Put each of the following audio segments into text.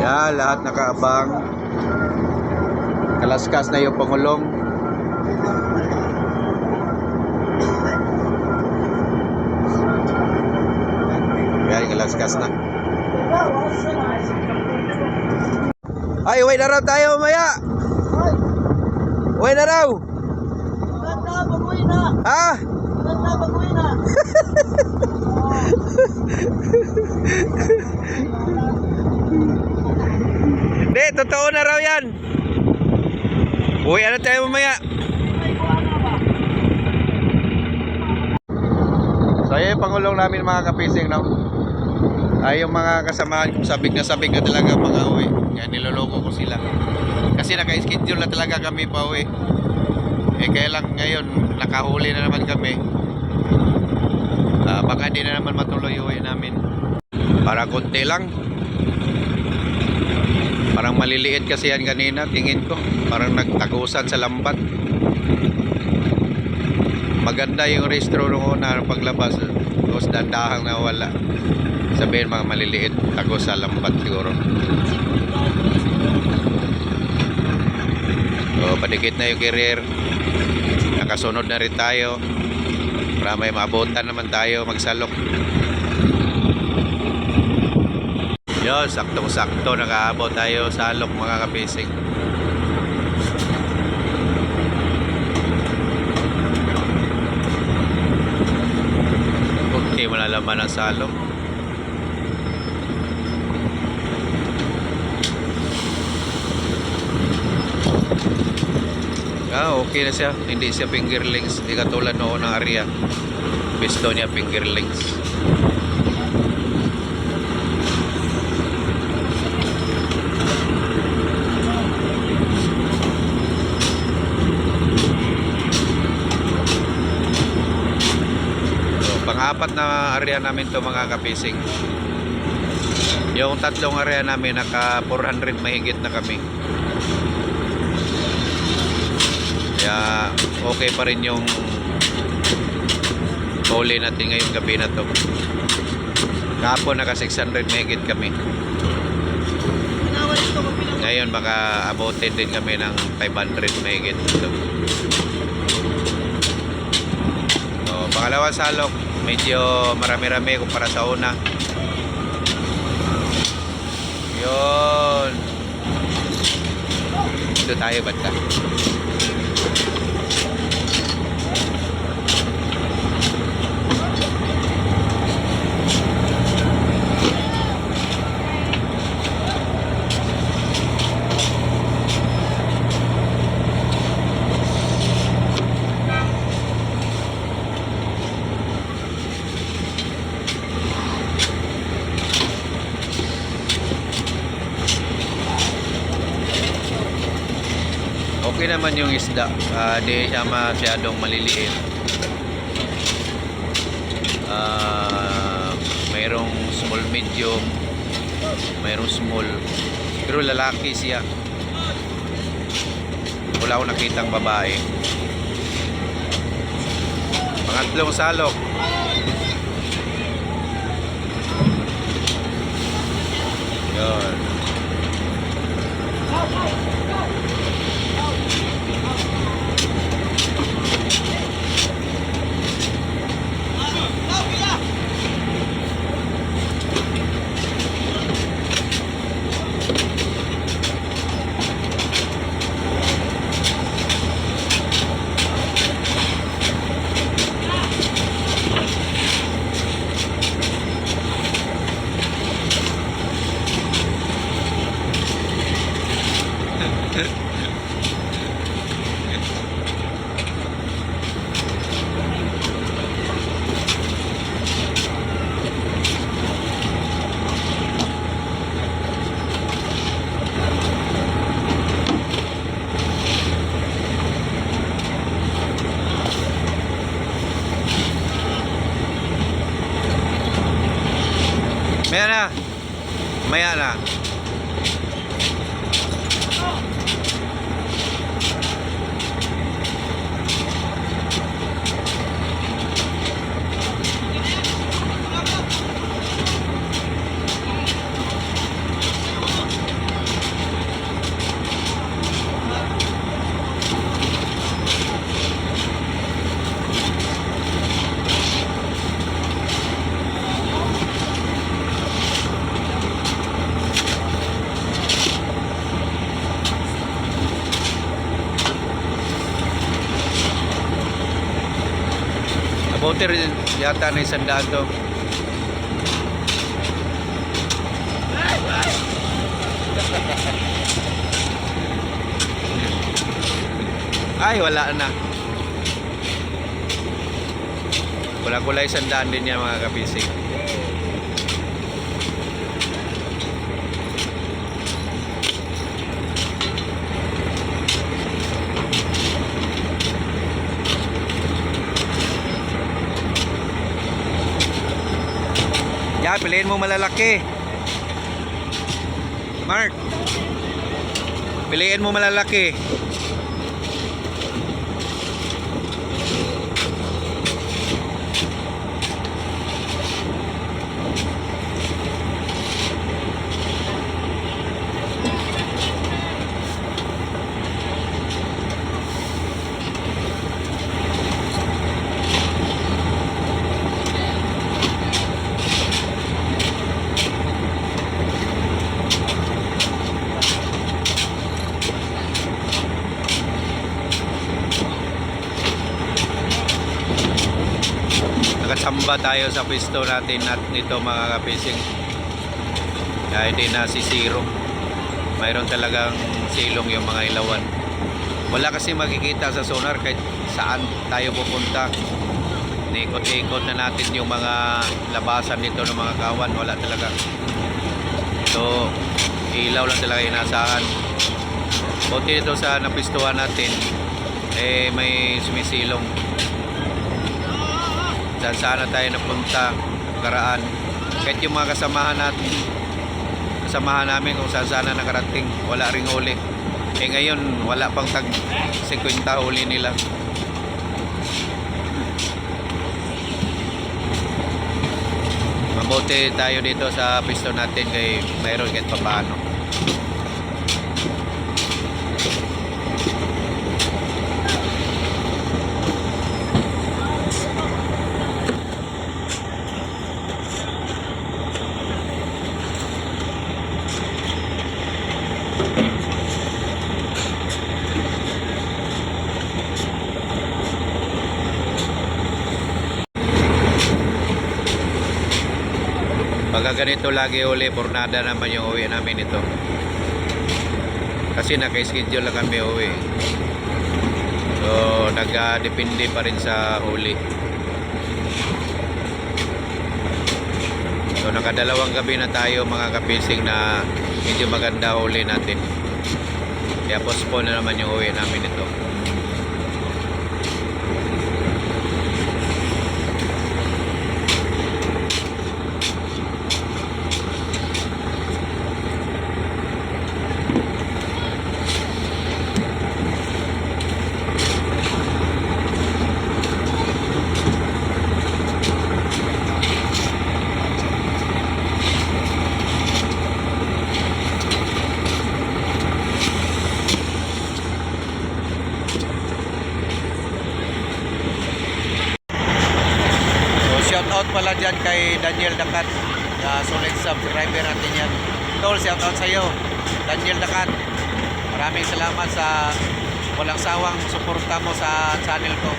Yan, lahat nakaabang. Kalaskas na yung Pangulong. Yan, kalaskas na. Ay, uwi na tayo mamaya. Uwi na raw. Ha? Hindi, totoo na raw yan. Uwi na tayo mamaya. So ayun yung pangulong namin mga kapising no? Ay yung mga kasamahan kong sabik na sabik na talaga mga uwi. Yan niloloko ko sila. Kasi naka-schedule na talaga kami pa uwi. Eh kaya lang ngayon nakahuli na naman kami. Ah, baka di na naman matuloy uwi namin. Para konti lang. Parang maliliit kasi yan kanina, tingin ko. Parang nagtagusan sa lambat. Maganda yung restro nung una paglabas. Tapos dandahang nawala. Sabihin mga maliliit, tagos sa lambat siguro. So, padikit na yung career. Nakasunod na rin tayo. Para may maabutan naman tayo magsalok. Yun, saktong-sakto nakaabot tayo sa alok mga kapising. Okay, malalaman ang salok. Ah, okay na siya. Hindi siya fingerlings. Hindi katulad noon ng area. Pisto niya fingerlings. So, pang-apat na area namin to mga kapising. Yung tatlong area namin naka 400 mahigit na kami. Kaya okay pa rin yung huli natin ngayong gabi na to. Kahapon naka 600 mahigit kami. Ngayon baka abutin din kami ng 500 mahigit. So, so pangalawang salok, medyo marami-rami kumpara sa una. Yun. Dito tayo basta. Okay naman yung isda. Ah, di siya masyadong maliliit. Ah, mayroong small medium, mayroong small. Pero lalaki siya. Wala akong nakitang babae. Pangatlong salok. Yun. Maya na. Maya Rin yata na isang daan to. Ay, wala na. Wala-wala isang daan din yan mga kapising. Piliin mo malalaki. Mark. Piliin mo malalaki. Nakasamba tayo sa pisto natin at nito mga kapising. Kaya hindi na si Zero. Mayroon talagang silong yung mga ilawan. Wala kasi makikita sa sonar kahit saan tayo pupunta. Nikot-ikot na natin yung mga labasan dito ng mga kawan. Wala talaga. So, ilaw lang talaga inasahan. Buti dito sa napistuhan natin, eh may sumisilong saan sana tayo napunta karaan. Kahit yung mga kasamahan natin kasamahan namin kung saan sana nakarating wala ring huli. Eh ngayon wala pang tag 50 huli nila. Mabuti tayo dito sa pisto natin kay mayroon kahit papaano Pagka ganito lagi uli, pornada naman yung uwi namin ito. Kasi naka-schedule lang kami uwi. So, nag-depende pa rin sa huli. So, nakadalawang gabi na tayo mga kapising na medyo maganda huli natin. Kaya postpone na naman yung uwi namin ito. So shout out pala dyan kay Daniel Dakat. Uh, solid subscriber natin yan. Tol, shout out sa iyo. Daniel Dakat. Maraming salamat sa walang sawang suporta mo sa channel ko.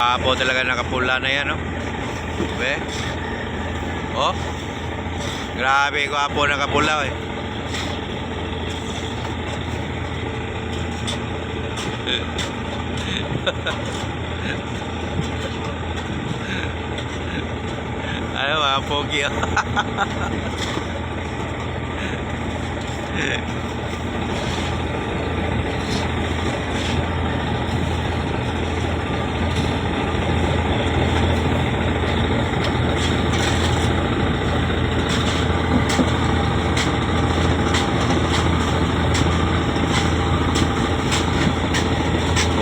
Apo talaga nakapula na yan, no? Be? Oh? Grabe ko apo nakapula, eh. ano mga pogi, oh.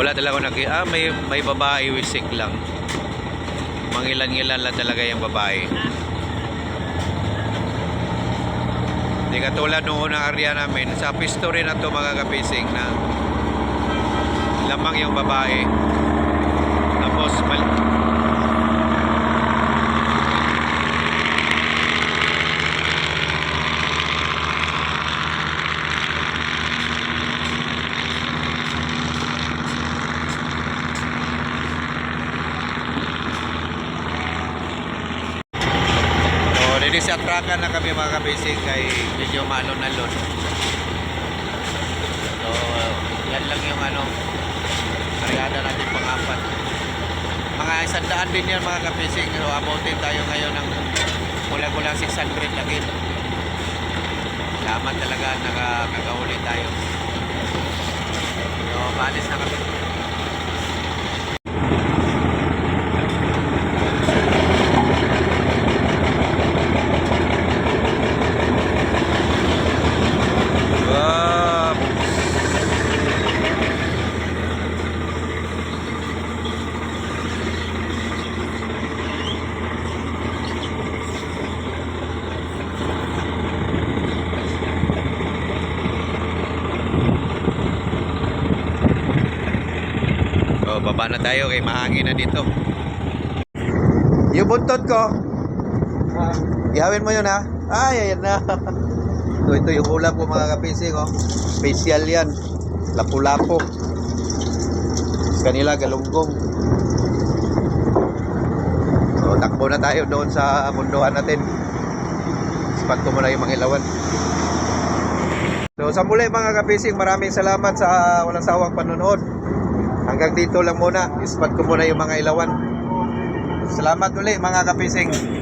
Wala talaga ako naki... Ah, may, may babae wisik lang. Mangilan-ngilan lang talaga yung babae. Hindi katulad nung unang area namin, sa pisto rin na to mga kapising na lamang yung babae. Tapos, mal Dito sa trakan na kami mga kabisig kay medyo malon-alon. So, yan lang yung ano, kargada natin pang-apat. Mga isang daan din yan mga kabisig. So, abutin tayo ngayon ng kulang-kulang 600 lagi. Salamat talaga nakakagauli tayo. So, maalis na kami. Wow. So, baba na tayo kay mahangin na dito. Yung buntot ko. Ihawin mo yun ha. Ay, ayan na. ito, ito yung ulam ko mga kapising oh. Special yan. Lapu-lapo. Kanila galunggong. So, takbo na tayo doon sa munduhan natin. Spot ko muna yung mga ilawan. So, sa muli mga kapising, maraming salamat sa walang sawang panonood. Hanggang dito lang muna. Spot ko muna yung mga ilawan. Salamat uli mga kapising.